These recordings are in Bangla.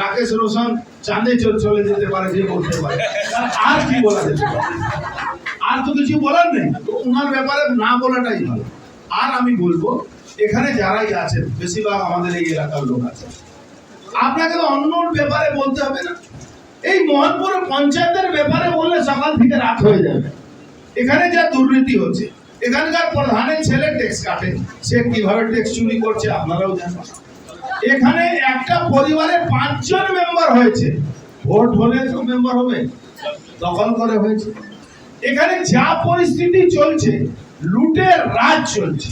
রাকেশ রোশন চাঁদে চলে যেতে পারে, যে বলতে পারে। আর কি বলা যেতে আর তো কিছু বলার নেই। ওনার ব্যাপারে না বলাটাই ভালো। আর আমি বলব, এখানে যারাই আছেন, বেশিরভাগ আমাদের এই এলাকার লোক আছে। আপনাকে তো ব্যাপারে বলতে হবে না। এই মোহনপুর পঞ্চায়েতের ব্যাপারে বললে সকাল থেকে রাত হয়ে যাবে। এখানে যা দুর্নীতি হচ্ছে, এখানকার প্রধানের ছেলে ট্যাক্স কাটে সে কীভাবে ট্যাক্স চুরি করছে, আপনারাও জানেন। এখানে একটা পরিবারে পাঁচজন মেম্বার হয়েছে। ভোট হলে তো মেম্বার হবে, দখল করে হয়েছে। এখানে যা পরিস্থিতি চলছে লুটের রাজ চলছে।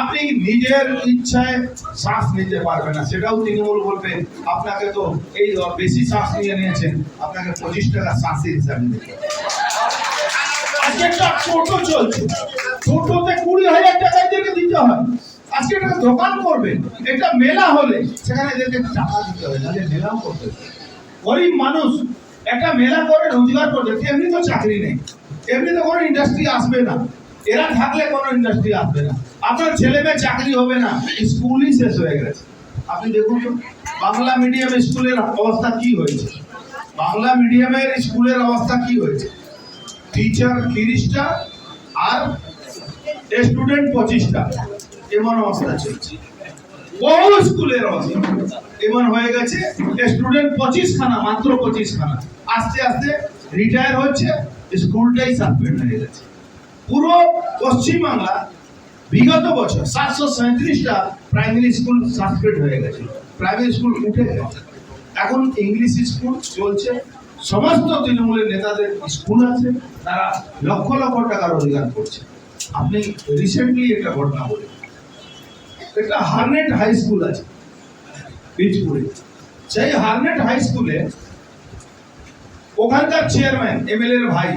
আপনি নিজের ইচ্ছায় শ্বাস নিতে পারবেন না, সেটাও তৃণমূল বলবেন আপনাকে তো এই বেশি শ্বাস নিয়ে নিয়েছেন, আপনাকে পঁচিশ টাকা শ্বাসের হিসাবে দিতে আজকে একটা টোটো চলছে, টোটোতে কুড়ি হাজার টাকা দিতে হয়। আজকে একটা দোকান করবেন একটা মেলা হলে। সেখানে এদেরকে টাকা দিতে হবে নাহলে মেলাও করতে। গরিব মানুষ একটা মেলা করে রোজগার করছে এমনি তো চাকরি নেই। এমনি তো কোনো ইন্ডাস্ট্রি আসবে না। এরা থাকলে কোনো ইন্ডাস্ট্রি আসবে না। আপনার ছেলে মেয়ে চাকরি হবে না স্কুলই শেষ হয়ে গেছে। আপনি দেখুন তো বাংলা মিডিয়াম স্কুলের অবস্থা কি হয়েছে? বাংলা মিডিয়ামের স্কুলের অবস্থা কি হয়েছে? টিচার তিরিশটা আর স্টুডেন্ট পঁচিশটা। এমন অবস্থা চলছে। বহু স্কুলের অবস্থা। এমন হয়ে গেছে স্টুডেন্ট পঁচিশ খানা মাত্র পঁচিশ খানা আস্তে আস্তে রিটায়ার হচ্ছে, স্কুলটাই সাসপেন্ড হয়ে গেছে। পুরো পশ্চিমবাংলা বিগত বছর সাতশো সাঁত্রিশটা প্রাইমারি স্কুল সাসপেন্ড হয়ে গেছে। প্রাইমারি স্কুল উঠে এখন ইংলিশ স্কুল চলছে। সমস্ত তৃণমূলের নেতাদের স্কুল আছে। তারা লক্ষ লক্ষ টাকা রোজগার করছে। আপনি রিসেন্টলি একটা ঘটনা বলি একটা হারনেট হাই স্কুল আছে বীজপুরে সেই হারনেট হাই স্কুলে ওখানকার চেয়ারম্যান এমএলএ এর ভাই,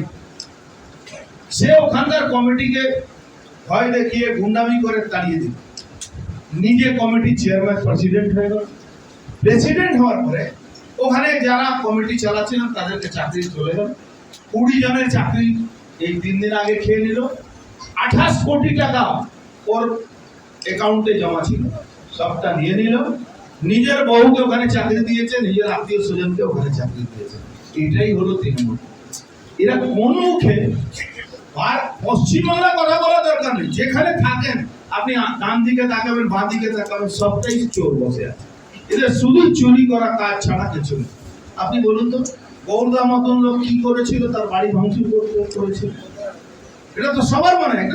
সে ওখানকার কমিটিকে ভয় দেখিয়ে গুন্ডামি করে তাড়িয়ে দিল। নিজে কমিটির চেয়ারম্যান প্রেসিডেন্ট হয়ে গেল। প্রেসিডেন্ট হওয়ার পরে ওখানে যারা কমিটি চালাচ্ছিলেন, তাদেরকে চাকরি চলে গেল। কুড়ি জনের চাকরি এই তিন দিন আগে খেয়ে নিল। আঠাশ কোটি টাকা ওর অ্যাকাউন্টে জমা ছিল। সবটা নিয়ে নিল। নিজের বউকে ওখানে চাকরি দিয়েছে, নিজের আত্মীয় স্বজনকে ওখানে চাকরি দিয়েছে। এটাই হলো তৃণমূল। এরা কোন মুখে আর পশ্চিমবাংলা কথা বলা দরকার নেই। যেখানে থাকেন, আপনি ডান দিকে তাকাবেন, বাঁ দিকে তাকাবেন, সবটাই চোর বসে আছে। এদের শুধু চুরি করা, কাজ ছাড়া কিছু নেই। আপনি বলুন তো, গৌরদা মতন লোক কি করেছিল? তার বাড়ি ভাঙচুর করেছিল? এটা তো সবার মনে হয়।